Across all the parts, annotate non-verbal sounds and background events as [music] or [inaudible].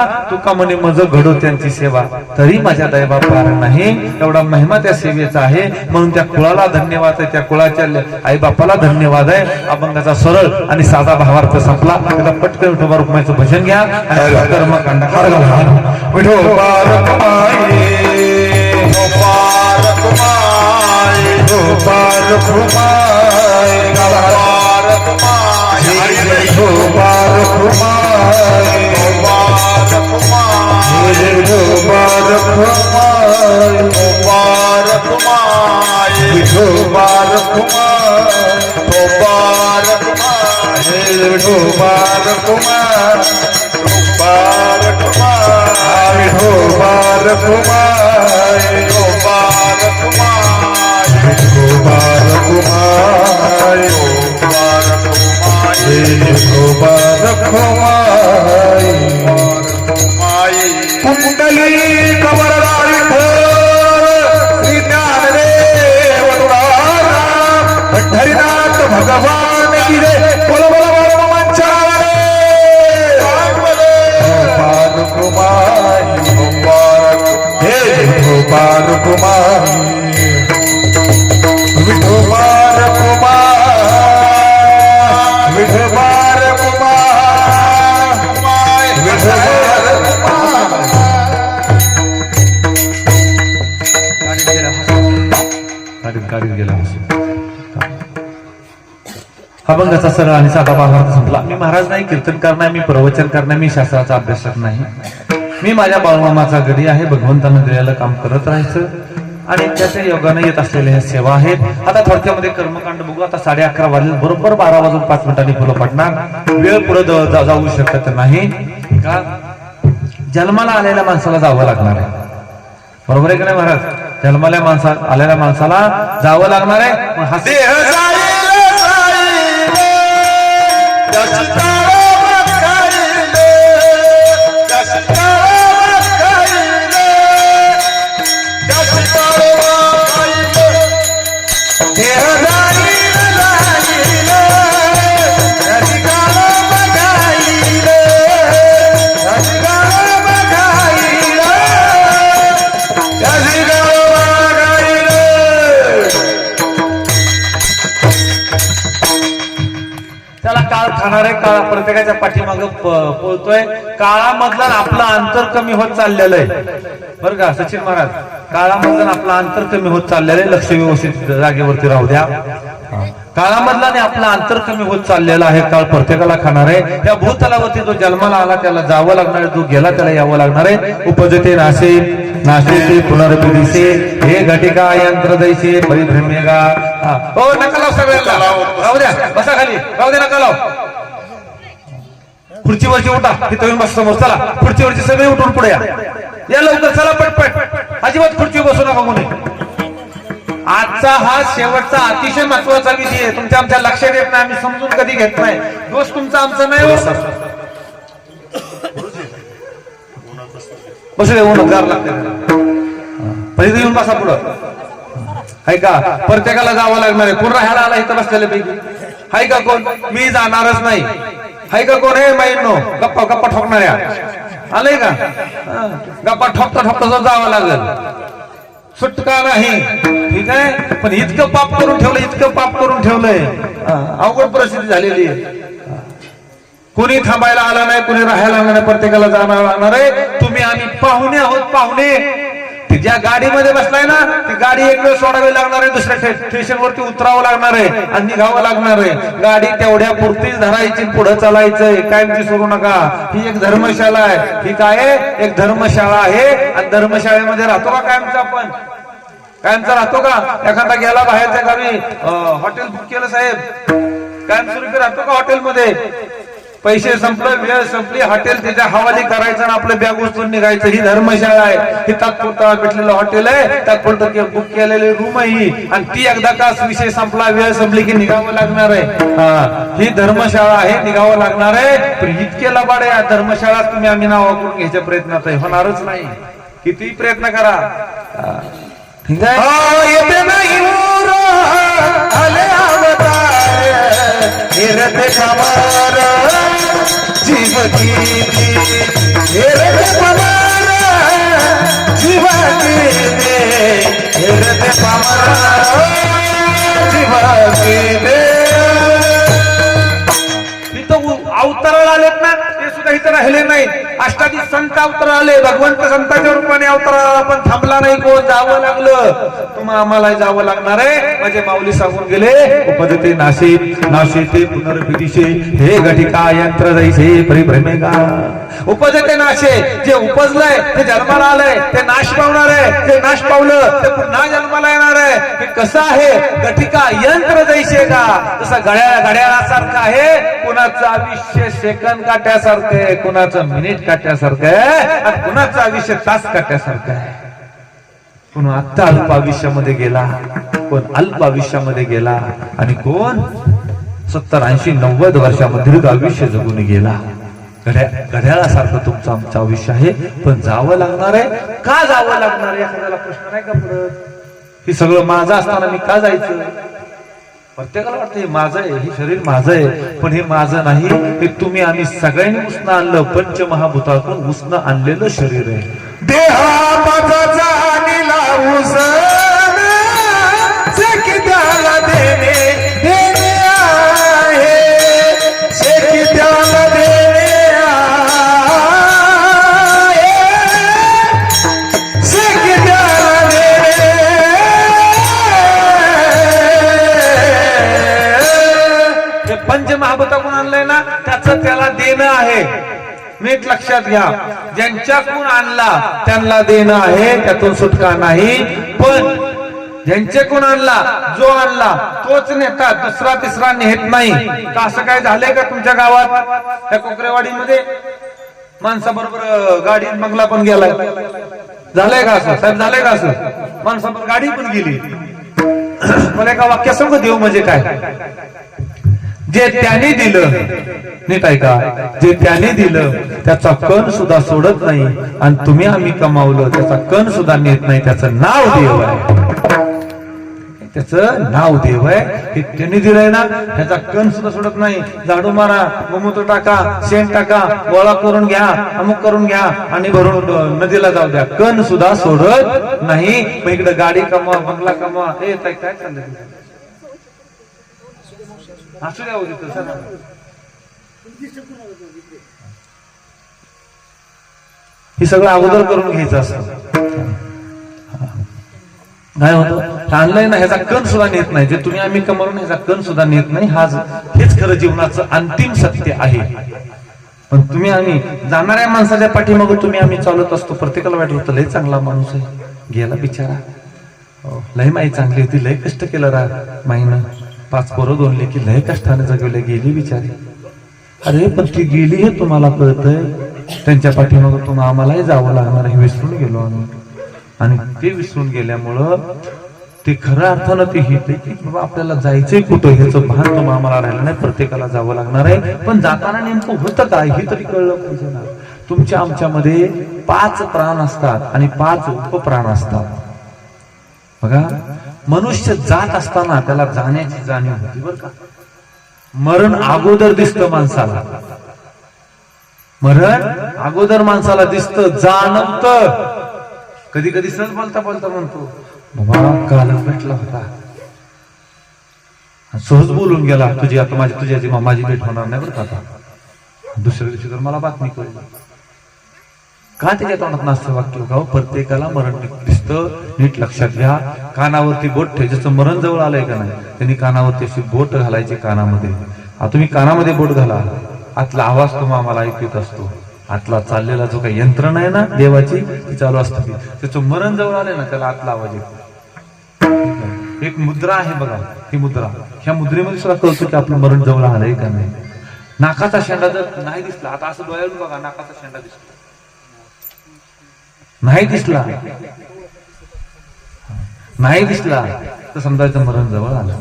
तुका म्हणे मज घडो त्यांची सेवा. तरी माझ्या दैवा पार नाही. एवढा महिमा त्या सेवेचा आहे. म्हणून त्या कुळाला धन्यवाद आहे. त्या कुळाच्या आई बापाला धन्यवाद आहे. अभंगाचा सरळ आणि साधा भावार्थ संपला. एकदा पटकन विठोबा रुक्माईचं भजन घ्या. विठोबा विठोबा रखुमाई विठोबा रखुमाई विठोबा रखुमाई विठोबा रखुमाई विठोबा रखुमाई विठोबा શ્રી શોભા રખવાઈ કુંડલી કમરદારી શ્રી જ્ઞાન રે વડુડા ભગવાન કી રે सरळ आणि साधा भावार्थ संपला. मी महाराज नाही कीर्तन करणार मी प्रवचन करणार मी शास्त्राचा अभ्यासक नाही. मी माझ्या बाळमामाचा गडी आहे भगवंतानं दिलेलं काम करत राहायचं. आणि त्याच्या योगाने येत असलेल्या ह्या सेवा आहेत. आता थोडक्यामध्ये कर्मकांड बघू. आता साडे अकरा वाजले बरोबर बारा वाजून पाच मिनिटांनी फुलं पडणार. वेळ पुढे जाऊ शकत नाही. का? जन्माला आलेल्या माणसाला जावं लागणार आहे. बरोबर आहे का नाही महाराज? जन्माला माणसा आलेल्या माणसाला जावं लागणार आहे. Deus te dá. प्रत्येकाच्या पाठीमाग पळतोय. काळामधला आपलं अंतर कमी होत चाललेलं आहे. बरं का सचिन महाराज? काळामधलं आपलं अंतर कमी होत चाललेलं आहे. लक्ष व्यवस्थित जागेवरती राहू द्या. काळामधला आणि आपलं अंतर कमी होत चाललेलं आहे. काळ प्रत्येकाला खाणार आहे. त्या भूतलावरती जो जन्माला आला त्याला जावं लागणार आहे. जो गेला त्याला यावं लागणार आहे. उपजते नाशे नाशेते पुनर्पिदिसे हे घटिका यंत्र दैसे परिभ्रमेगा हा. हो नका लाव सगळ्यांना. राहू द्या. बसा खाली. राहू द्या नका लाव. खुर्चीवरची उठा तिथं येऊन बस समोर चला. खुर्चीवरची सगळे उठून पुढे या. या लवकर चला पटपट. अजिबात खुर्ची बसू नका कोणी. आजचा हा शेवटचा अतिशय महत्त्वाचा विधी आहे. तुमच्या आमच्या लक्षात येत नाही आम्ही समजून कधी घेत नाही. दोष तुमचा आमचा नाही हो. बसू दे ऊन गार लागते. पहिले येऊन बसा पुढं. हाय का? प्रत्येकाला जावं लागणार आहे. कोण ह्याला आला इथं बसलेलं पैकी? हाय का कोण? मी जाणारच नाही. हाय का कोण? आहे माहीत गप्पा गप्पा ठोकणाऱ्या. आलंय का? गप्पा ठोकता ठोकता जर जावं लागल. सुटका नाही. ठीक आहे? पण इतकं पाप करून ठेवलं इतकं पाप करून ठेवलंय. अवघड परिस्थिती झालेली आहे. कोणी थांबायला आला नाही कोणी राहायला आला नाही प्रत्येकाला जाणार लागणार आहे तुम्ही आम्ही पाहुणे आहोत पाहुणे. ज्या गाडीमध्ये बसलाय ना ती गाडी एक वेळ सोडावी लागणार आहे दुसऱ्या स्टेशनवरती उतरावं लागणार आहे आणि निघावं लागणार आहे. गाडी तेवढ्या पुरतीच धरायची पुढे चालायचंय. काय सोडू नका. ही एक धर्मशाळा आहे. ही काय? एक धर्मशाळा आहे आणि धर्मशाळेमध्ये राहतो का कायमचा आपण? कायमचा राहतो का? एखादा गेला बाहेरच्या गावी हॉटेल बुक केलं साहेब. कायमस्वरूपी राहतो का हॉटेलमध्ये? पैसे संपलं वेळ संपली हॉटेल त्याच्या हवाली करायचं आणि आपलं बॅग उचलून निघायचं. ही धर्मशाळा आहे. ही तात्पुरता भेटलेलं हॉटेल आहे. तात्पुरतं बुक केलेली रूम आहे ही. आणि ती एकदा का विषय संपला वेळ संपली की निघावं लागणार आहे. हा, ही धर्मशाळा आहे निघावं लागणार आहे. पण इतके लबाड आहे धर्मशाळा तुम्ही आम्ही नाव करून घ्यायच्या प्रयत्नात आहे. होणारच नाही. किती प्रयत्न करा. ठीक आहे हिरत पवार जीव गेली हिरत पवार जीवा गेले हिरत पवार जीवा गेले ना ते इथं राहिले नाही. अष्टाधिक संत अवतार आले. भगवंत संतांच्या रूपाने अवताराला पण थांबला नाही. को जावं लागलं. तुम्हाला आम्हाला जावं लागणार आहे. माझे माऊली सांगून गेले उपजते नाशे नाशे ते पुनर्विदिशे. हे घटिका यंत्र जैसे परिभ्रमेगा उपजते नाशे. जे उपजलंय ते जन्माला आलंय ते नाश पावणार आहे. ते नाश पावलं ते पुन्हा जन्माला येणार आहे. हे कसं आहे? घटिका यंत्र जैसे का? जसं घड्याळ घड्याळासारखं आहे कुणाचं आयुष्य सेकंद काट्यासारखं आहे कुणाचं मिनिट काट्यासारखं आहे कुणाचं आयुष्य तास काट्यासारखं आहे. कोण आत्ता अल्प आयुष्यामध्ये गेला कोण अल्प आयुष्यामध्ये गेला आणि कोण सत्तर ऐंशी नव्वद वर्षामध्ये दीर्घ आयुष्य जगून गेला. घड्याळासारखं तुमचं आमचं आयुष्य आहे पण जावं लागणार आहे? का जावं लागणार आहे? एखाद्याला प्रश्न नाही का परत हे सगळं माझं असताना मी का जायचं? प्रत्येकाला वाटतं हे माझं आहे हे शरीर माझं आहे पण हे माझं नाही. हे तुम्ही आम्ही सगळ्यांनी उष्ण आणलं पंचमहाभूतातून उष्ण आणलेलं शरीर आहे. देहा माझा आहे नीट लक्षात घ्या. ज्यांच्याकडून आणला त्यांना देणं आहे त्यातून सुटका नाही. पण ज्यांच्याकडून आणला जो आणला तोच नेता दुसरा तिसरा नेत नाही. का असं काय झालंय का तुमच्या गावात? त्या कोकरेवाडीमध्ये? माणसाबरोबर गाडी बंगला पण गेलाय. झालंय का असं? साहेब झालंय का असं? माणसाबरोबर गाडी पण गेली. [clears throat] मला एका वाक्यासंग देऊ म्हणजे काय? जे त्याने दिलं. नीट ऐका. जे त्याने दिलं त्याचा कण सुद्धा सोडत नाही. आणि तुम्ही आम्ही कमावलं त्याचा कण सुद्धा नेत नाही. त्याचं नाव देव आहे. त्याचं नाव देव आहे. हे त्यांनी दिलंय ना त्याचा कण सुद्धा सोडत नाही. झाडू मारा गोमूत्र टाका शेण टाका गोळा करून घ्या अमुक करून घ्या आणि भरून नदीला जाऊ द्या. कण सुद्धा सोडत नाही. मग इकडे गाडी कमवा बंगला कमवा. हे काय काय चाललंय तुमचं? द्या हो हे सगळं अगोदर करून घ्यायचं असतं. काय होतं. आणलंय ना ह्याचा कण सुद्धा नेत नाही. जे तुम्ही आम्ही कमरून ह्याचा कण सुद्धा नेत नाही. हाच हेच खरं जीवनाचं अंतिम सत्य आहे. पण तुम्ही आम्ही जाणाऱ्या माणसाच्या पाठीमागं तुम्ही आम्ही चालत असतो. प्रत्येकाला वाटत होतं लय चांगला माणूस आहे. गेला बिचारा. हो, लय माई चांगली होती. लय कष्ट केलं रा माईनं. पाच पोरं दोन की लय कष्टाने जगवले गेली बिचारी. अरे पण ती गेली हे तुम्हाला कळतंय? त्यांच्या पाठीमागं तुम्हाला आम्हालाही जावं लागणार हे विसरून गेलो आम्ही. आणि ते विसरून गेल्यामुळं ते खऱ्या अर्थानं ते हित आहे की बाबा आपल्याला जायचंय कुठं? ह्याचं भान तुम्हाला आम्हाला राहिलं नाही प्रत्येकाला जावं लागणार आहे. पण जाताना नेमकं होतं काय? हे तरी कळलं पाहिजे ना. तुमच्या आमच्यामध्ये पाच प्राण असतात आणि पाच उपप्राण असतात. बघा मनुष्य जात असताना त्याला जाण्याची जाणीव होती बरं का. मरण अगोदर दिसतं माणसाला. मरण अगोदर माणसाला दिसतं जाणत कधी कधी सहज बोलता बोलता म्हणतो बाबा काल भेटला होता. सहज बोलून गेला तुझी आता माझी तुझ्या माझी भेट होणार नाही बरं का आता. दुसऱ्या दिवशी तर मला बातमी कळली. का त्याच्या तोंडात नासतं वाक्य गाव प्रत्येकाला मरण दिसतं. नीट लक्षात घ्या. कानावरती बोट ठेव जसं मरण जवळ आलंय का नाही त्यांनी कानावरती अशी बोट घालायची कानामध्ये. आता तुम्ही कानामध्ये बोट घाला. आतला आवाज तुम्हाला आम्हाला ऐकू येत असतो. आतला चाललेला जो काही यंत्रणा आहे ना देवाची ती चालू असते. त्याचं मरण जवळ आलंय ना त्याला आतला आवाज येतो. एक मुद्रा आहे बघा ही मुद्रा. ह्या मुद्रेमध्ये सुद्धा कळतो की आपलं मरण जवळ आलंय का नाही. नाकाचा शेंडा जर नाही दिसला आता असं डोळ्यावरून बघा नाकाचा शेंडा दिसतो. नाही दिसला. नाही दिसला. तर समजायचं मरण जवळ आलं.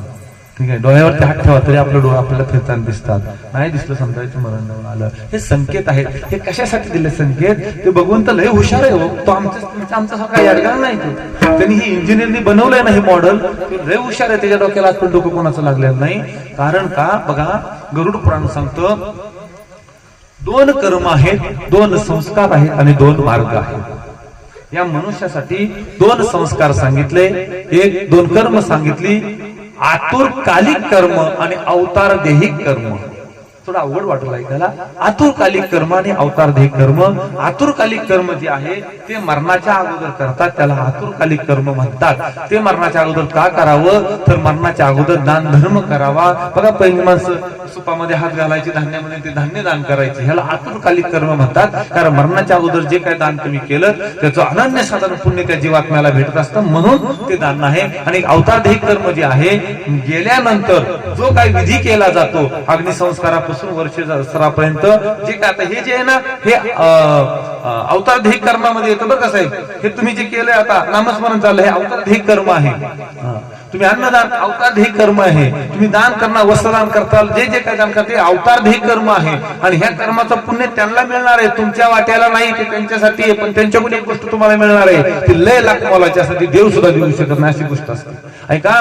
ठीक आहे डोळ्यावरती हात ठेवा तरी आपलं डोळा आपल्याला फिरताना दिसतात. नाही दिसलं समजायचं मरण जवळ आलं. हे संकेत आहेत. हे कशासाठी दिले संकेत? ते बघून तर लय हुशार आहे हो. तो आमचा आमचा सगळा यादगार नाही तो. त्यांनी ही इंजिनिअरनी बनवलंय ना हे मॉडेल लय हुशार आहे. त्याच्या डोक्याला आजपर्यंत डोकं कोणाचं लागलेलं नाही. कारण का? बघा गरुड पुराण सांगतं दोन कर्म आहेत दोन संस्कार आहेत आणि दोन मार्ग आहेत. या मनुष्यासाठी दोन संस्कार सांगितले. एक दोन कर्म सांगितली. आतुर कालिक कर्म आणि अवतार देहिक कर्म. थोडा अवघड वाटलं ऐकायला आतुरकालिक कर्म आणि अवतारदेह कर्म आतुरकालिक कर्म जे आहे ते मरणाच्या अगोदर करतात. त्याला आतुरकालिक कर्म म्हणतात. ते मरणाच्या अगोदर का करावं? तर मरणाच्या अगोदर दान धर्म करावा. बघा पहिली माणसं सुपामध्ये हात घालायचे धान्यामध्ये ते धान्य दान करायचे. ह्याला आतुरकालिक कर्म म्हणतात. कारण मरणाच्या अगोदर जे काय दान तुम्ही केलं त्याचं अनन्य साधारण पुण्य त्या जीवात्म्याला भेटत असतं. म्हणून ते दान आहे. आणि अवतारदेह कर्म जे आहे गेल्यानंतर जो काही विधी केला जातो अग्निसंस्कारापासून वर्ष सरापर्यंत. जे काय आता हे जे आहे ना हे अवतारदेह कर्मामध्ये येतं बरं का साहेब. हे तुम्ही जे केलंय आता नामस्मरण चाललं हे अवतारदेह कर्म आहे. तुम्ही अन्नदान अवतारदेह कर्म आहे. तुम्ही दान करणार वस्त्रदान करताल जे जे काय दान करते ध्येय कर्म आहे. आणि ह्या कर्माचं पुण्य त्यांना मिळणार आहे. तुमच्या वाट्याला नाही ते त्यांच्यासाठी आहे पण त्यांच्याकडून एक गोष्ट तुम्हाला मिळणार आहे. ती लय लाख मोलाच्यासाठी देव सुद्धा देऊ शकत नाही अशी गोष्ट असते. ऐका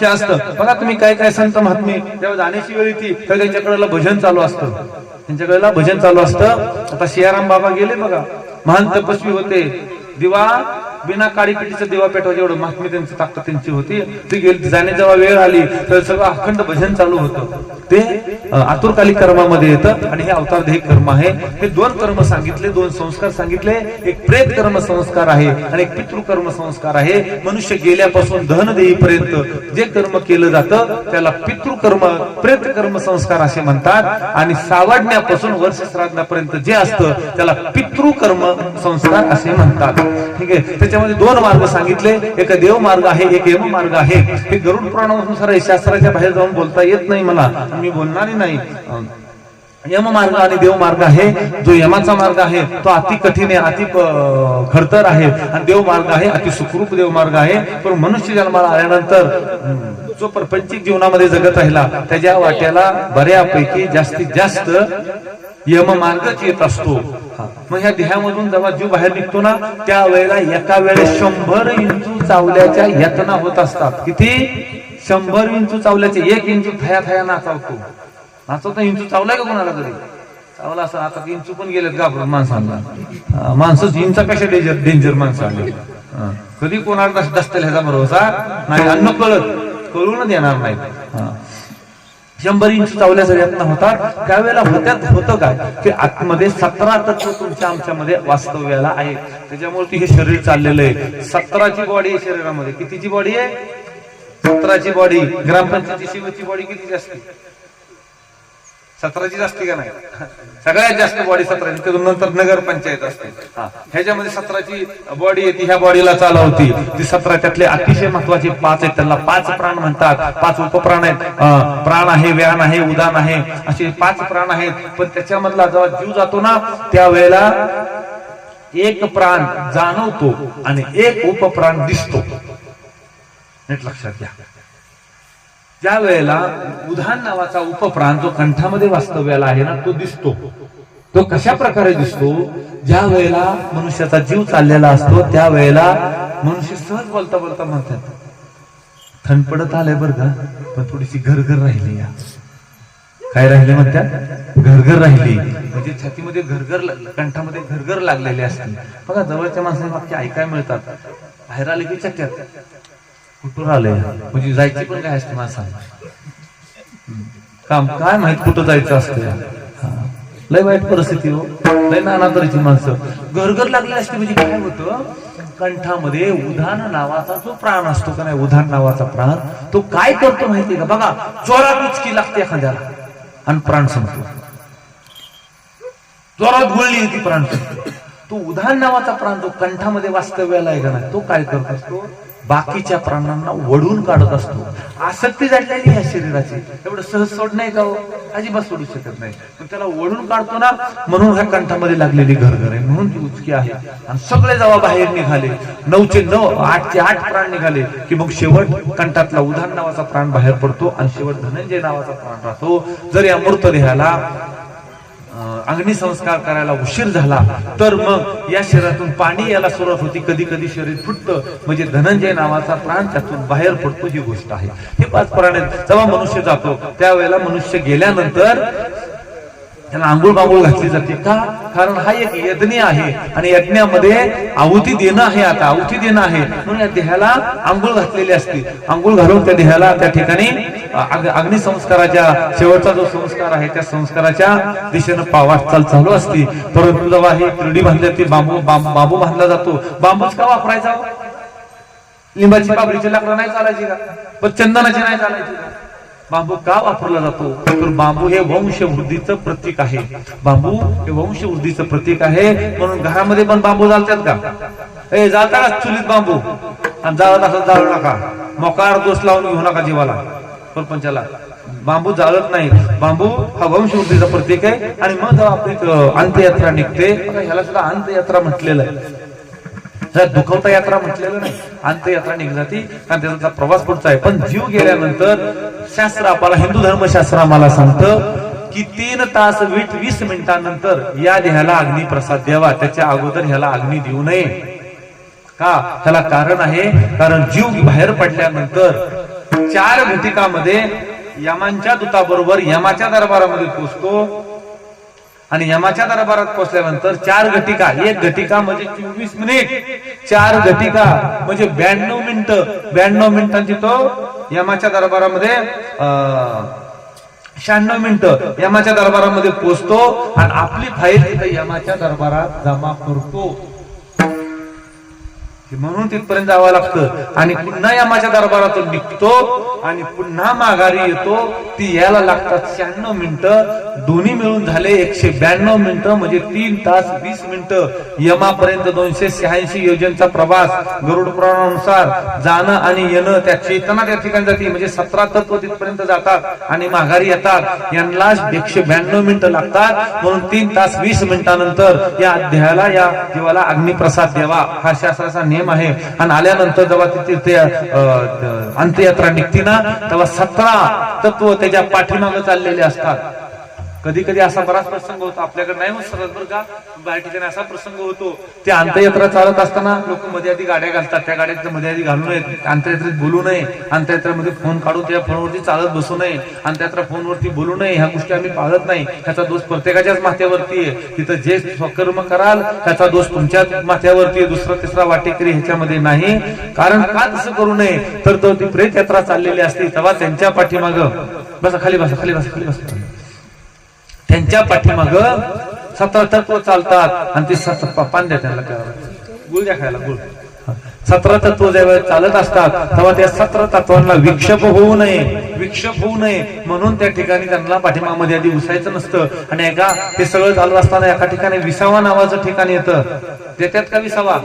हे असतं. बघा तुम्ही काय काय संत महात्मे जेव्हा जाण्याची वेळ येते तेव्हा त्यांच्याकडे भजन चालू असतं. त्यांच्याकडे भजन चालू असतं. आता सियाराम बाबा गेले बघा. महान तपस्वी होते. दिवा बिना काळीपिटीचा दिवा पेटवायचे एवढं महात्मे त्यांची ताकद त्यांची होती ती गेली. जाणे जेव्हा वेळ आली तर सगळं अखंड भजन चालू होतं. ते आतुरकालिक कर्मामध्ये येतं आणि हे अवतारदेह कर्म आहे. हे दोन कर्म सांगितले दोन संस्कार सांगितले. एक प्रेत कर्म संस्कार आहे आणि एक पितृकर्म संस्कार आहे. मनुष्य गेल्यापासून दहन देईपर्यंत जे कर्म केलं जातं त्याला पितृकर्म प्रेत कर्म संस्कार असे म्हणतात. आणि सावडण्यापासून वर्ष श्राद्धापर्यंत जे असतं त्याला पितृकर्म संस्कार असे म्हणतात. ठीक आहे? त्याच्यामध्ये दोन मार्ग सांगितले. एक देव मार्ग आहे एक यम मार्ग आहे. हे गरुड पुराणानुसार शास्त्राच्या बाहेर जाऊन बोलता येत नाही मला. मी बोलणारही नाही. यम मार्ग आणि देव मार्ग आहे. जो यमाचा मार्ग आहे तो अति कठीण आहे अति खडतर आहे. आणि देव मार्ग आहे अति सुखरूप देव मार्ग आहे. पण मनुष्य जन्माला आल्यानंतर जो प्रपंचिक जीवनामध्ये जगत राहिला त्याच्या वाट्याला बऱ्यापैकी जास्तीत जास्त यम मार्गच येत असतो. मग ह्या देहामधून जेव्हा जीव बाहेर निघतो ना त्यावेळेला एका वेळेस शंभर इंचू चावल्याच्या यातना होत असतात. किती? शंभर इंचू चावल्याचे एक इंचू थया थया नाचावतो नाचवता इंचू चावलाय का कोणाला तरी? चावला असं आता इंचू पण गेलेत घाबरून माणसांना. माणसं इंच इंचापेक्षा डेंजर डेंजर माणसांना? कधी कोणाला दसतेल ह्याचा भरोसा नाही? अन्न कळत कळूनच येणार नाही शंभर इंच चावल्याचा यत्न होता. त्यावेळेला होत्यात होतं काय? की आतमध्ये सतरा तत्व तुमच्या आमच्यामध्ये वास्तव्याला आहे त्याच्यामुळे हे शरीर चाललेलं आहे. सतराची बॉडी आहे शरीरामध्ये. कितीची बॉडी आहे? सतराची बॉडी ग्रामपंचायती शिवची बॉडी किती असते सतराची असते का नाही? सगळ्यात जास्त बॉडी सतराची त्यातून नंतर नगर पंचायत असते. ह्याच्यामध्ये सतराची बॉडी येते ह्या बॉडीला चालवती. ती सतरा त्यातले अतिशय महत्त्वाचे पाच आहेत. त्यांना पाच प्राण म्हणतात. पाच उपप्राण आहेत. प्राण आहे व्यान आहे उदान आहे असे पाच प्राण आहेत. पण त्याच्यामधला जेव्हा जीव जातो ना त्यावेळेला एक प्राण जाणवतो आणि एक उपप्राण दिसतो. नीट लक्षात घ्या. ज्या वेळेला उधान नावाचा उपप्राण जो कंठामध्ये वास्तव्याला आहे ना तो दिसतो. तो कशा प्रकारे दिसतो? ज्या वेळेला मनुष्याचा जीव चाललेला असतो त्या वेळेला मनुष्य सहज बोलता बोलता म्हणतात थंड पडत आलंय बरं का पण थोडीशी घरघर राहिली या. काय राहिले म्हणतात? घरघर राहिली. म्हणजे छातीमध्ये घरघर कंठामध्ये घरघर लागलेले असते बघा जवळच्या माणसाने वाक्य ऐकाय मिळतात. बाहेर आले की चक्क्यात कुठून आले? म्हणजे जायची पण काय असते माणसाला काम काय माहीत कुठं जायचं असतं? लय वाईट परिस्थिती हो. लय नाना तऱ्हेची माणसं. घरघर लागली असते म्हणजे काय होतं? कंठामध्ये उधान नावाचा जो प्राण असतो का नाही उधान नावाचा प्राण तो काय करतो माहितीये का? बघा चोरा उचकी लागते एखाद्याला आणि प्राण संपतो. जोरात गुळली ती प्राण संपतो. तो उधान नावाचा प्राण जो कंठामध्ये वास्तव्याला आहे का नाही तो काय करत असतो? बाकीच्या प्राणांना वडून काढत असतो. आसक्ती झालेली ह्या शरीराची. एवढं सहज सोड नाही का हो? अजिबात सोडू शकत नाही. पण त्याला वडून काढतो ना म्हणून ह्या कंठामध्ये लागलेली घरघर आहे. म्हणून ती उचकी आहे. आणि सगळे जेव्हा बाहेर निघाले नऊचे नऊ आठचे आठ प्राण निघाले की मग शेवट कंठातला उधान नावाचा प्राण बाहेर पडतो आणि शेवट धनंजय नावाचा प्राण राहतो. जर या मृतदेहाला अग्निसंस्कार करायला उशीर झाला तर मग या शरीरातून पाणी यायला सुरुवात होती. कधी कधी शरीर फुटतं. म्हणजे धनंजय नावाचा प्राण त्यातून बाहेर पडतो ही गोष्ट आहे. हे पाच प्राण आहेत जेव्हा मनुष्य जातो त्यावेळेला मनुष्य गेल्यानंतर त्याला आंघोळ बांघोळ घातली जाते का? कारण हा एक यज्ञ आहे आणि यज्ञामध्ये आहुती देणं आहे आता आहुती देणं आहे. म्हणून या देहाला आंघोळ घातलेली असते. आंघोळ घालून त्या देहाला त्या ठिकाणी अग्निसंस्काराच्या शेवटचा जो संस्कार आहे त्या संस्काराच्या दिशेनं पावाटचाल चालू असते. परंतु जेव्हा हे क्रीडी बांधली ती बांबू बांबू बांधला जातो. बांबूच का वापरायचा हो? लिंबाची बाबरीची लाकडं नाही चालायची का? पण चंदनाची नाही चालायची बांबू का वापरला जातो? तर बांबू हे वंशवृद्धीचं प्रतीक आहे. बांबू हे वंशवृद्धीचं प्रतीक आहे. म्हणून घरामध्ये पण बांबू जाळतात का? ए जाता का चुलीत बांबू? आणि जाळत असं जाळू नका. मोकार दोष लावून घेऊ नका जीवाला परपंचाला. बांबू जाळत नाही बांबू हा वंशवृद्धीचा प्रतीक आहे. आणि मग जेव्हा आपली अंत्ययात्रा निघते ह्याला सुद्धा अंत्ययात्रा म्हटलेलं आहे. दुखवता यात्रा म्हटलेलं नाही अंत्ययात्रा निघ जाती कारण त्याचा प्रवास पुढचा आहे. पण जीव गेल्यानंतर शास्त्र आपल्याला हिंदू धर्मशास्त्र आम्हाला सांगतं की तीन तास वीट वीस मिनिटांनंतर या देहाला अग्नी प्रसाद द्यावा. त्याच्या अगोदर ह्याला अग्नी देऊ नये. का? त्याला कारण आहे कारण जीव बाहेर पडल्यानंतर चार घटिकामध्ये यमांच्या दूताबरोबर यमाच्या दरबारामध्ये पोचतो आणि यमाच्या दरबारात पोहोचल्यानंतर चार घटिका एक घटिका म्हणजे चोवीस मिनिट. चार घटिका म्हणजे ब्याण्णव मिनिट. ब्याण्णव मिनिटांची तो यमाच्या दरबारामध्ये शहाण्णव मिनिट यमाच्या दरबारामध्ये पोचतो आणि आपली फाईल यमाच्या दरबारात जमा करतो. म्हणून तिथपर्यंत जावं लागतं. आणि पुन्हा यमाच्या दरबारातून निघतो आणि पुन्हा माघारी येतो. ती यायला लागतात शहाण्णव मिनिटं. दोन्ही मिळून झाले एकशे ब्याण्णव मिनिटं म्हणजे तीन तास वीस मिनिटं. यमापर्यंत दोनशे शहाऐंशी योजनचा प्रवास गरुड पुराणानुसार. जाणं आणि येणं त्या चेतना त्या ठिकाणी जाते. म्हणजे सतरा तत्व तिथपर्यंत जातात आणि माघारी येतात. यांना एकशे ब्याण्णव मिनिटं लागतात. म्हणून तीन तास वीस मिनिटानंतर या अध्यायाला या जीवाला अग्निप्रसाद द्यावा. हा शास्त्राचा नियम आहे. आणि आल्यानंतर जेव्हा तिथे अंत्ययात्रा निघते ना तेव्हा सतरा तत्व त्याच्या पाठीमागे चाललेले असतात. कधी कधी असा बराच प्रसंग होतो आपल्याकडे नाही होत सरळ बरं का? बाहेर ठिकाणी असा प्रसंग होतो ते अंत्ययात्रा चालत असताना लोक मध्ये आधी गाड्या घालतात त्या गाड्यात मध्ये आधी घालू नयेत अंत्ययात्रेत बोलू नये अंतयात्रामध्ये फोन काढून त्या फोनवरती चालत बसू नये अंतयात्रा फोनवरती बोलू नये ह्या गोष्टी आम्ही पाळत नाही. त्याचा दोष प्रत्येकाच्याच माथ्यावरती आहे. तिथं जे स्वकर्म कराल त्याचा दोष तुमच्याच माथ्यावरती दुसरा तिसरा वाटेकरी ह्याच्यामध्ये नाही. कारण का तसं करू नये? तर तो ती प्रेत यात्रा चाललेली असते तेव्हा त्यांच्या पाठीमाग. बसा खाली बसा खाली बसा खाली बसा. त्यांच्या पाठीमाग सतरा तत्व चालतात आणि ते सत पान द्या त्यांना. गुळ द्या खायला गुळ. सतरा तत्व ज्यावेळेस चालत असतात तेव्हा त्या सतरा तत्वांना विक्षेप होऊ नये. विक्षेप होऊ नये. म्हणून त्या ठिकाणी त्यांना पाठीमामध्ये आधी उसायचं नसतं. आणि एका ते सगळं चालू असताना एका ठिकाणी विसावा नावाचं ठिकाण येतं. देतात का विसावा?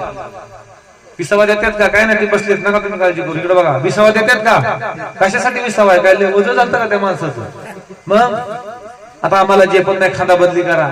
विसावा देतात का? काय नाही ते बसलेत? नका तुम्ही काळजी करू. इकडे बघा. विसावा देतात का? कशासाठी विसावा आहे? काय ओझं जातं का त्या माणसाचं? मग आता आम्हाला जे पण नाही खांदा बदली करा.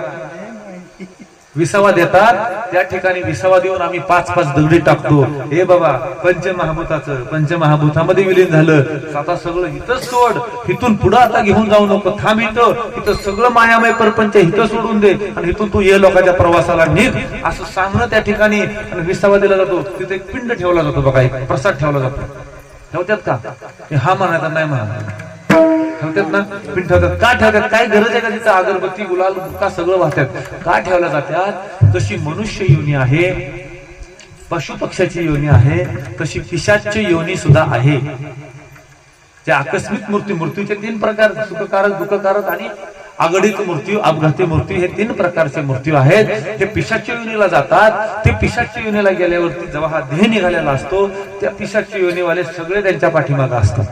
विसावा देतात त्या ठिकाणी विसावा देऊन आम्ही पाच पाच दगडी टाकतो. हे बाबा पंचमहाभूताचं पंचमहाभूतामध्ये विलीन झालं. आता सगळं हितच सोड. इथून पुढं आता घेऊन जाऊ नको. थांब इथं. इथं सगळं मायामय परपंच इथं सोडून दे. आणि इथून तू ये लोकांच्या प्रवासाला निघ. असं सांगणं त्या ठिकाणी. आणि विसावा दिला जातो. तिथे एक पिंड ठेवला जातो बघा. एक प्रसाद ठेवला जातो. ठेवतात का? हा म्हणायचा नाही म्हणा ठेवतात ना? पिंड ठेवतात. का ठेवतात? काय गरज आहे का तिथं? अगरबत्ती गुलाल का सगळं वाहतात. का ठेवल्या जातात? तशी मनुष्य योनी आहे पशु पक्षाची योनी आहे तशी पिशाची योनी सुद्धा आहे. त्या आकस्मिक मृत्यू मृत्यूचे तीन प्रकार सुखकारक दुःखकारक आणि आगडीत मृत्यू अपघाती मृत्यू हे तीन प्रकारचे मृत्यू आहेत. ते पिशाच्या योनीला जातात ते पिशाच्या योनीला गेल्यावरती जेव्हा हा देह निघालेला असतो त्या पिशाच्या योनीवाले सगळे त्यांच्या पाठीमागे असतात.